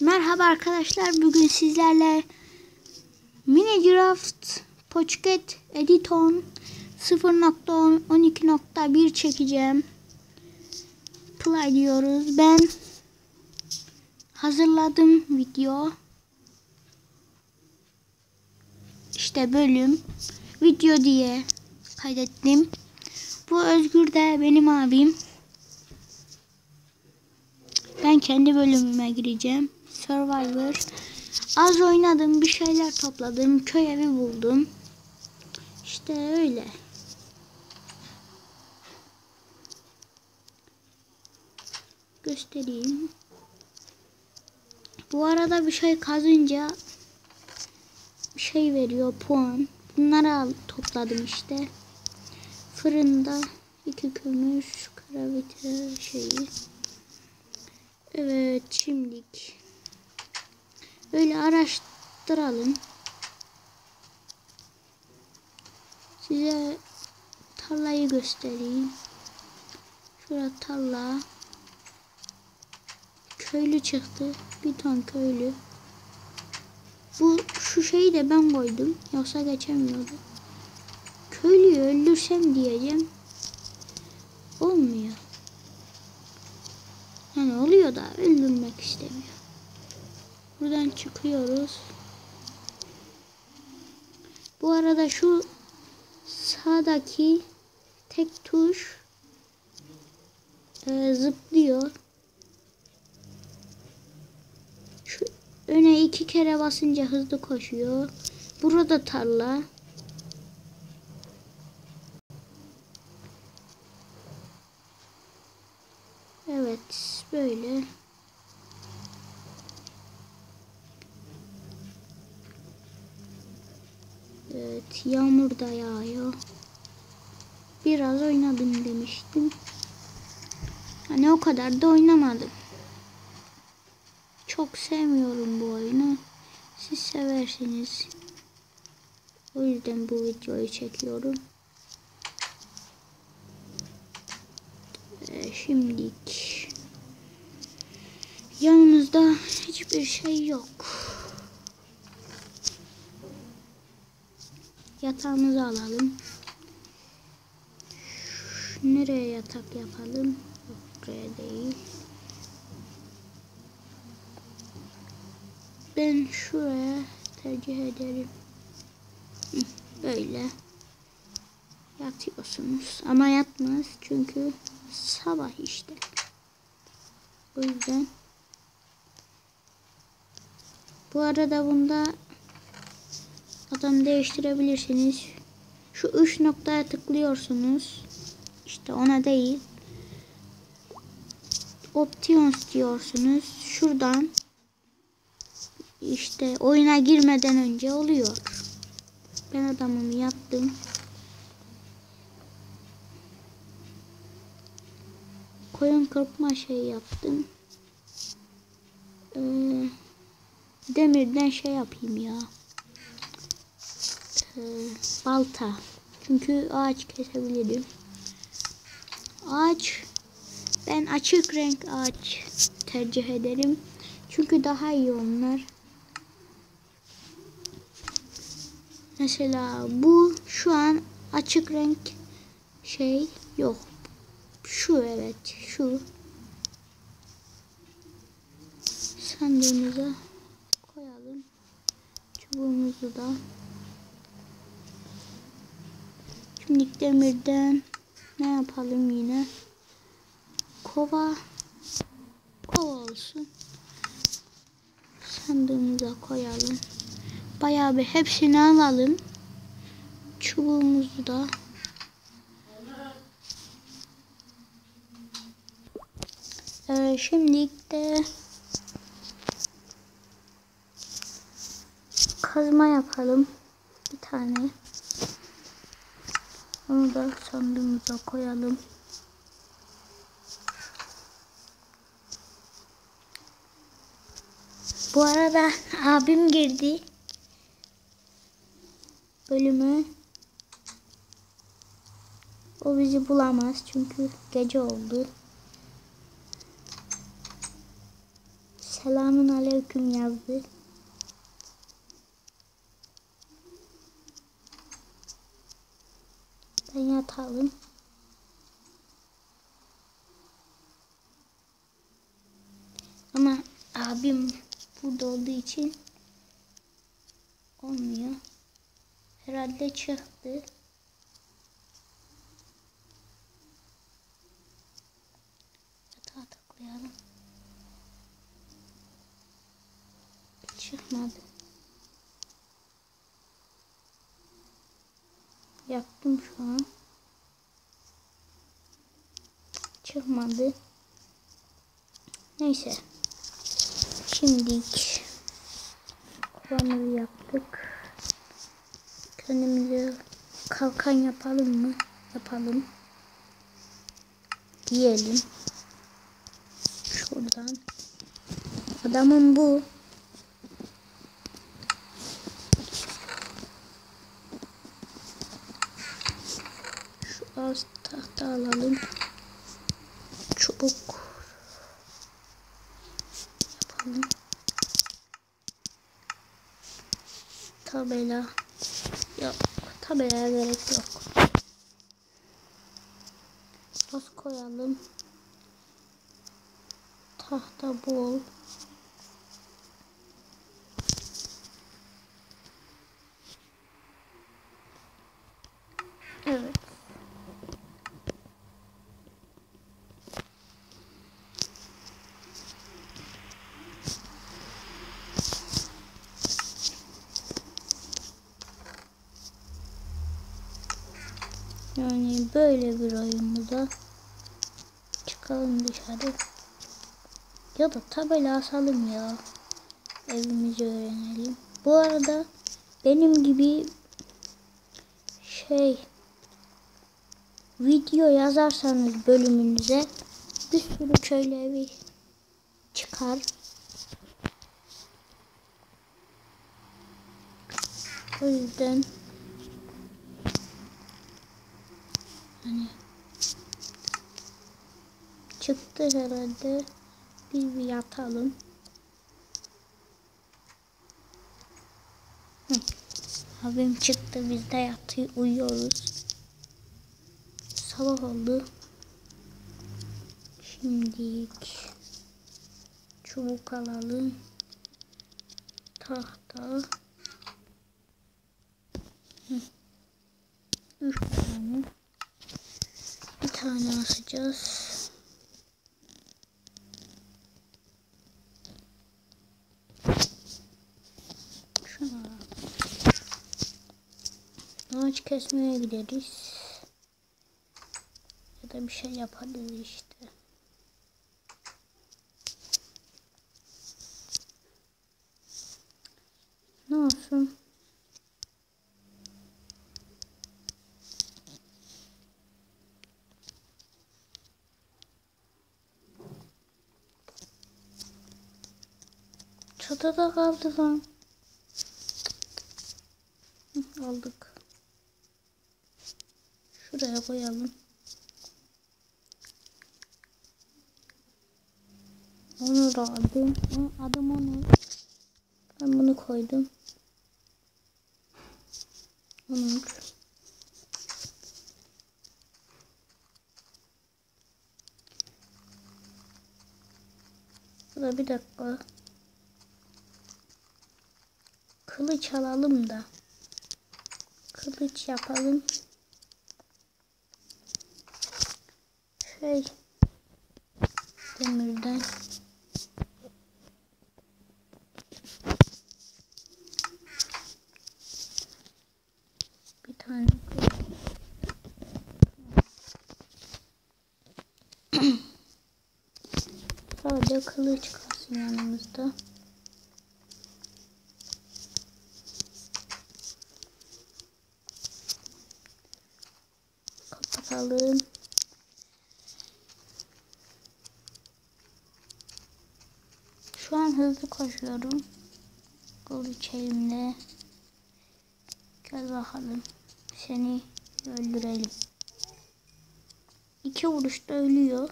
Merhaba arkadaşlar. Bugün sizlerle Minecraft Pocket Editon 0.12.1 çekeceğim. Play diyoruz. Ben hazırladım video. İşte bölüm video diye kaydettim. Bu Özgür de benim abim. Ben kendi bölümüme gireceğim. Survivor. Az oynadım, bir şeyler topladım, köy evi buldum. İşte öyle. Göstereyim. Bu arada bir şey kazınca bir şey veriyor puan. Bunları topladım işte. Fırında iki kömür, karavite şeyi. Evet şimdilik öyle araştıralım. Size tarlayı göstereyim. Şurada tarla. Köylü çıktı. Bir ton köylü. Bu şu şeyi de ben koydum. Yoksa geçemiyordum. Köylüyü öldürsem diyeceğim. Olmuyor. Yani oluyor da öldürmek istemiyor. Buradan çıkıyoruz. Bu arada şu sağdaki tek tuş e, zıplıyor. Şu öne iki kere basınca hızlı koşuyor. Burada tarla. Evet böyle. Evet yağmur da yağıyor. Biraz oynadım demiştim. Hani o kadar da oynamadım. Çok sevmiyorum bu oyunu. Siz seversiniz. O yüzden bu videoyu çekiyorum. Ee, şimdilik yanımızda hiçbir şey yok. Yatağımızı alalım. Nereye yatak yapalım? Buraya değil. Ben şuraya tercih ederim. Böyle yatıyorsunuz. Ama yatmaz çünkü sabah işte. O yüzden bu arada bunda adam değiştirebilirsiniz. Şu üç noktaya tıklıyorsunuz. İşte ona değil. Options diyorsunuz. Şuradan işte oyuna girmeden önce oluyor. Ben adamımı yaptım. Koyun kırpma şey yaptım. Ee, demirden şey yapayım ya. Ee, balta. Çünkü ağaç kesebilirim. Ağaç ben açık renk ağaç tercih ederim. Çünkü daha iyi onlar. Mesela bu şu an açık renk şey yok. Şu evet şu. Sandığımıza koyalım. Çubuğumuzu da. Şimdi demirden ne yapalım yine? Kova kova olsun. Sandığımıza koyalım. Bayağı bir hepsini alalım. Çubuğumuzu da. Ee, şimdilik de kazma yapalım. Bir tane. Onu da sandığımıza koyalım. Bu arada abim girdi bölümü. O bizi bulamaz çünkü gece oldu. Selamun aleyküm yazdı. Ben yatalım. Ama abim burada olduğu için olmuyor. Herhalde çıktı. Yatağa tıklayalım. Çıkmadı. Yaptım şu an. Çıkmadı. Neyse. Şimdilik kovanı yaptık. Kendimize kalkan yapalım mı? Yapalım. Giyelim. Şuradan. Adamın bu. Şu az tahta alalım. Çubuk yapalım. Tabela. Yok. Tabelaya gerek yok. Az koyalım. Tahta bol. Evet. Yani böyle bir oyunumuza çıkalım dışarı. Ya da tabela asalım ya. Evimizi öğrenelim. Bu arada benim gibi şey video yazarsanız bölümünüze bir sürü köylü evi çıkar. O yüzden hani çıktı herhalde. Biz bir yatalım. Hı. Abim çıktı biz de yatıyor uyuyoruz. Sabah oldu. Şimdilik çubuk alalım. Tahta. Hı. Üç tane. Tane asacağız. Şuna. Ağaç kesmeye gideriz. Ya da bir şey yaparız işte. Ne olsun? Çatıda kaldı lan. Aldık. Şuraya koyalım. Onu da aldım. Hı, Adım onu. Ben bunu koydum. Onur. Bu bir dakika. Kılıç alalım da. Kılıç yapalım. Şey. Demirden. Bir tane. Sadece kılıç kalsın yanımızda. Kapatalım. Şu an hızlı koşuyorum. Kılıç elimde. Gel bakalım. Seni öldürelim. İki vuruşta ölüyor.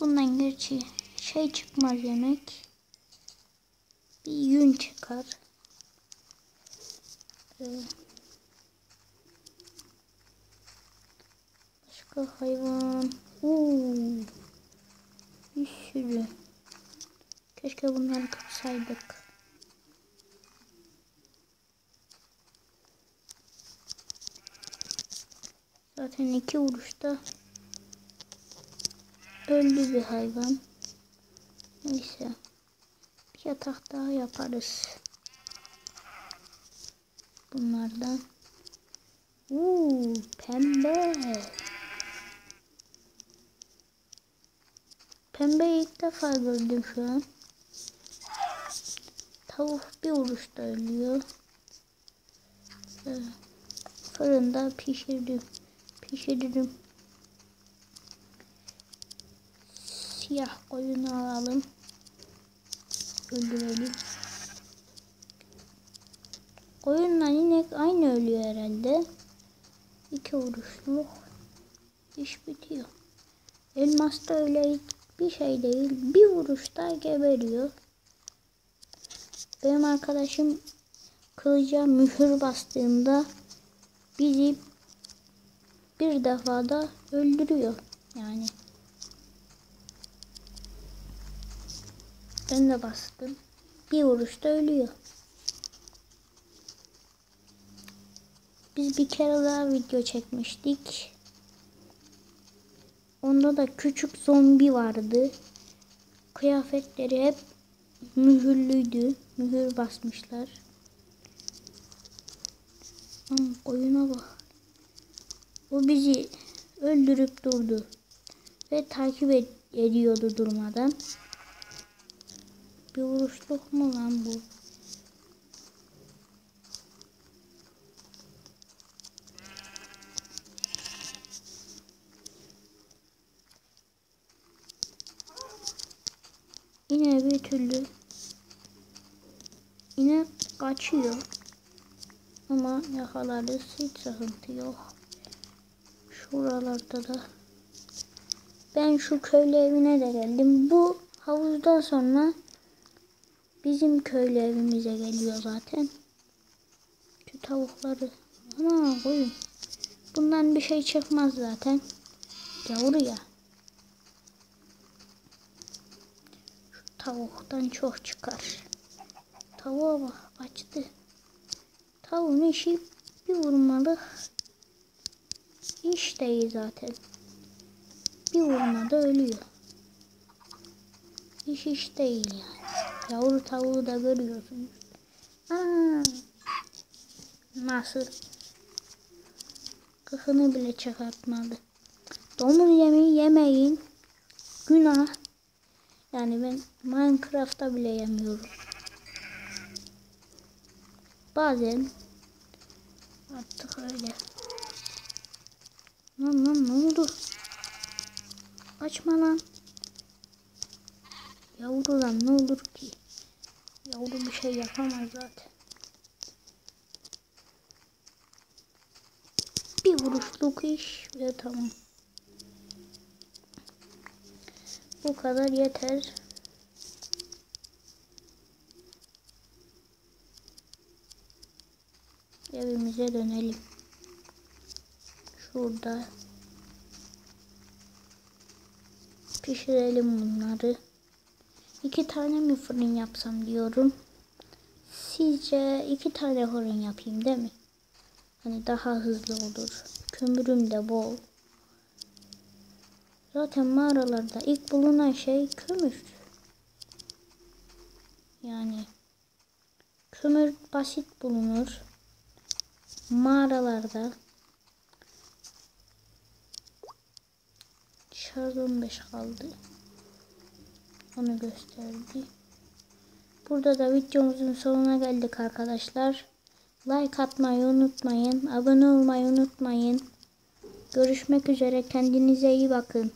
Bundan gerçi şey çıkmaz yemek. Bir yün çıkar. Ee, başka hayvan. Oo. Bir sürü. Keşke bunları kırsaydık. Zaten iki vuruşta öldü bir hayvan. Neyse. Bir yatak daha yaparız. Bunlardan. Uuu pembe. Pembe ilk defa gördüm şu an. Tavuk bir vuruşta ölüyor. Ee, Fırında pişirdim. Pişiririm. Siyah koyunu alalım. Öldürelim. İnek aynı ölüyor herhalde. İki vuruşluk iş bitiyor. Elmas da öyle bir şey değil. Bir vuruşta geberiyor. Benim arkadaşım kılıca mühür bastığında bizi bir defada öldürüyor. Yani ben de bastım. Bir vuruşta ölüyor. Biz bir kere daha video çekmiştik. Onda da küçük zombi vardı. Kıyafetleri hep mühürlüydü. Mühür basmışlar. Aman oyuna bak. O bizi öldürüp durdu. Ve takip ed ediyordu durmadan. Bir vuruşluk mu lan bu? Yine bir türlü yine kaçıyor. Ama yakalarız hiç sıkıntı yok. Şuralarda da ben şu köylü evine de geldim. Bu havuzdan sonra bizim köylü evimize geliyor zaten. Şu tavukları ana koyun. Bundan bir şey çıkmaz zaten. Yavru ya. Tavuktan çok çıkar. Tavuğa bak açtı. Tavuğun işi bir vurmalık iş değil zaten. Bir vurmada ölüyor. İş iş değil yani. Yavru tavuğu da görüyorsunuz. Aa, nasıl? Kıkını bile çıkartmadı. Domuz yemeği yemeyin. Günah. Yani ben Minecraft'ta bile yemiyorum. Bazen artık öyle. Lan lan ne oldu? Açma lan. Yavrudan ne olur ki? Yavru bir şey yapamaz zaten. Bir vuruşluk iş ve tamam. Bu kadar yeter. Evimize dönelim. Şurada pişirelim bunları. İki tane mi fırın yapsam diyorum. Sizce iki tane fırın yapayım değil mi? Hani daha hızlı olur. Kömürüm de bol. Zaten mağaralarda ilk bulunan şey kömür. Yani kömür basit bulunur. Mağaralarda şarj 15 kaldı. Onu gösterdi. Burada da videomuzun sonuna geldik arkadaşlar. Like atmayı unutmayın. Abone olmayı unutmayın. Görüşmek üzere. Kendinize iyi bakın.